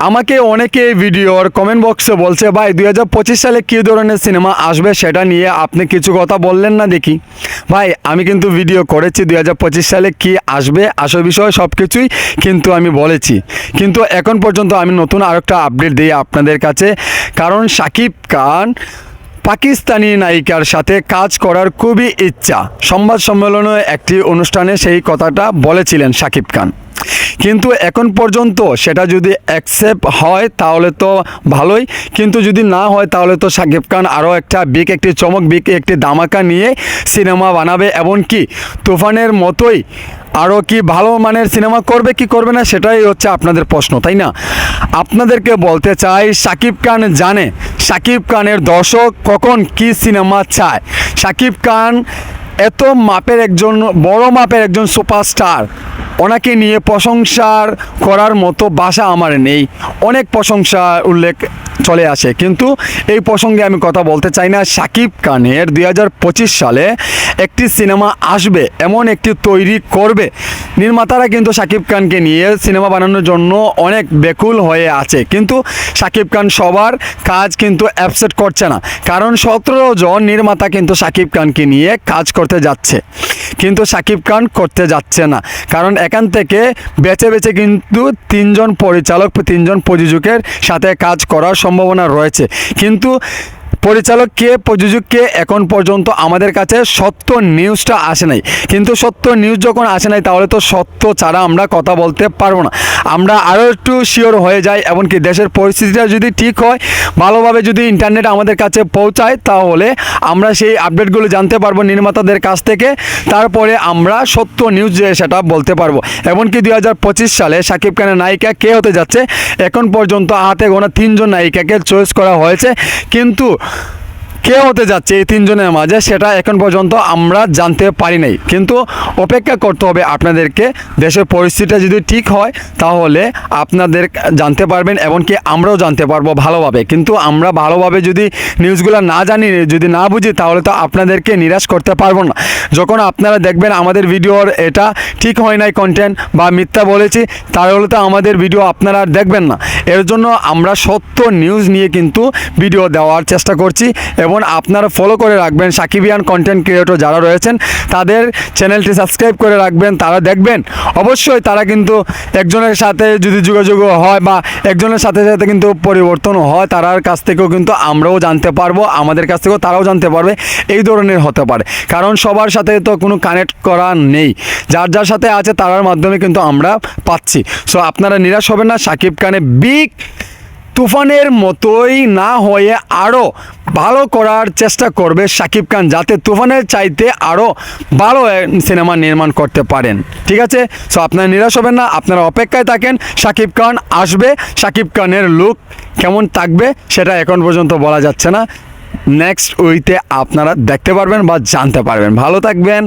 আমাকে অনেকে এই ভিডিওর কমেন্ট বক্সে বলছে, ভাই, দুই হাজার পঁচিশ সালে কী ধরনের সিনেমা আসবে সেটা নিয়ে আপনি কিছু কথা বললেন না দেখি? ভাই, আমি কিন্তু ভিডিও করেছি, দুই হাজার পঁচিশ সালে কি আসবে, আসল বিষয় সব কিছুই কিন্তু আমি বলেছি। কিন্তু এখন পর্যন্ত আমি নতুন আরেকটা আপডেট দিই আপনাদের কাছে। কারণ সাকিব খান পাকিস্তানি নায়িকার সাথে কাজ করার খুবই ইচ্ছা। সংবাদ সম্মেলনে একটি অনুষ্ঠানে সেই কথাটা বলেছিলেন সাকিব খান। কিন্তু এখন পর্যন্ত সেটা যদি অ্যাকসেপ্ট হয় তাহলে তো ভালোই। কিন্তু যদি না হয় তাহলে তো সাকিব খান আরও একটা বিগ, একটি চমক, বিগ, একটি দামাকা নিয়ে সিনেমা বানাবে। এমনকি তুফানের মতোই আরও কি ভালো মানের সিনেমা করবে, কি করবে না সেটাই হচ্ছে আপনাদের প্রশ্ন, তাই না? আপনাদেরকে বলতে চাই, সাকিব খান জানে সাকিব খানের দর্শক কখন কি সিনেমা চায়? সাকিব খান এত মাপের একজন, বড় মাপের একজন সুপারস্টার। ওনাকে নিয়ে প্রশংসার করার মতো বাসা আমার নেই। অনেক প্রশংসা উল্লেখ চলে আসে। কিন্তু এই প্রসঙ্গে আমি কথা বলতে চাই না। সাকিব খানের দু হাজার পঁচিশ সালে একটি সিনেমা আসবে, এমন একটি তৈরি করবে নির্মাতারা কিন্তু সাকিব খানকে নিয়ে সিনেমা বানানোর জন্য অনেক বেকুল হয়ে আছে। কিন্তু সাকিব খান সবার কাজ কিন্তু অ্যাপসেট করছে না। কারণ সতেরো জন নির্মাতা কিন্তু সাকিব খানকে নিয়ে কাজ করতে যাচ্ছে। কিন্তু সাকিব খান করতে যাচ্ছে না। কারণ এখান থেকে বেছে বেছে কিন্তু তিনজন পরিচালক, তিনজন প্রযোজকের সাথে কাজ করার সম্ভাবনা রয়েছে। কিন্তু পরিচালক কে, প্রযোজক কে, এখন পর্যন্ত আমাদের কাছে সত্য নিউজটা আসে নাই। কিন্তু সত্য নিউজ যখন আসে নাই, তাহলে তো সত্য ছাড়া আমরা কথা বলতে পারব না। আমরা আরও একটু শিওর হয়ে যাই, এমনকি দেশের পরিস্থিতিটা যদি ঠিক হয়, ভালোভাবে যদি ইন্টারনেট আমাদের কাছে পৌঁছায়, তাহলে আমরা সেই আপডেটগুলো জানতে পারব নির্মাতাদের কাছ থেকে। তারপরে আমরা সত্য নিউজ সেটা বলতে পারব। এমনকি দুই হাজার পঁচিশ সালে সাকিব খানের নায়িকা কে হতে যাচ্ছে, এখন পর্যন্ত হাতে গোনা তিনজন নায়িকাকে চয়েস করা হয়েছে। কিন্তু কে হতে যাচ্ছে এই তিনজনের মাঝে সেটা এখন পর্যন্ত আমরা জানতে পারি নাই। কিন্তু অপেক্ষা করতে হবে আপনাদেরকে, দেশের পরিস্থিতিটা যদি ঠিক হয়, তাহলে আপনাদের জানতে পারবেন এমনকি আমরাও জানতে পারব ভালোভাবে। কিন্তু আমরা ভালোভাবে যদি নিউজগুলো না জানি, যদি না বুঝি, তাহলে তো আপনাদেরকে নিরাশ করতে পারব না। যখন আপনারা দেখবেন আমাদের ভিডিওর এটা ঠিক হয় নাই কন্টেন্ট বা মিথ্যা বলেছি, তাহলে তো আমাদের ভিডিও আপনারা দেখবেন না। এর জন্য আমরা সত্য নিউজ নিয়ে কিন্তু ভিডিও দেওয়ার চেষ্টা করছি এবং আপনারা ফলো করে রাখবেন সাকিবিয়ান কন্টেন্ট ক্রিয়েটর যারা রয়েছেন, তাদের চ্যানেলটি সাবস্ক্রাইব করে রাখবেন, তারা দেখবেন। অবশ্যই তারা কিন্তু একজনের সাথে যদি যোগাযোগ হয় বা একজনের সাথে সাথে কিন্তু পরিবর্তন হয়, তারার কাছ থেকেও কিন্তু আমরাও জানতে পারব, আমাদের কাছ থেকেও তারাও জানতে পারবে, এই ধরনের হতে পারে। কারণ সবার সাথে তো কোনো কানেক্ট করা নেই। যার যার সাথে আছে, তারার মাধ্যমে কিন্তু আমরা পাচ্ছি। সো আপনারা নিরাশ হবেন না, সাকিব খানে বিগ তুফানের মতোই না হয়ে আরও ভালো করার চেষ্টা করবে শাকিব খান যাতে তুফানের চাইতে আরও ভালো সিনেমা নির্মাণ করতে পারেন। ঠিক আছে? সো আপনারা নিরাশ হবেন না, আপনারা অপেক্ষায় থাকেন, শাকিব খান আসবে, শাকিব খানের লুক কেমন থাকবে সেটা এখন পর্যন্ত বলা যাচ্ছে না। নেক্সট উইতে আপনারা দেখতে পারবেন বা জানতে পারবেন। ভালো থাকবেন।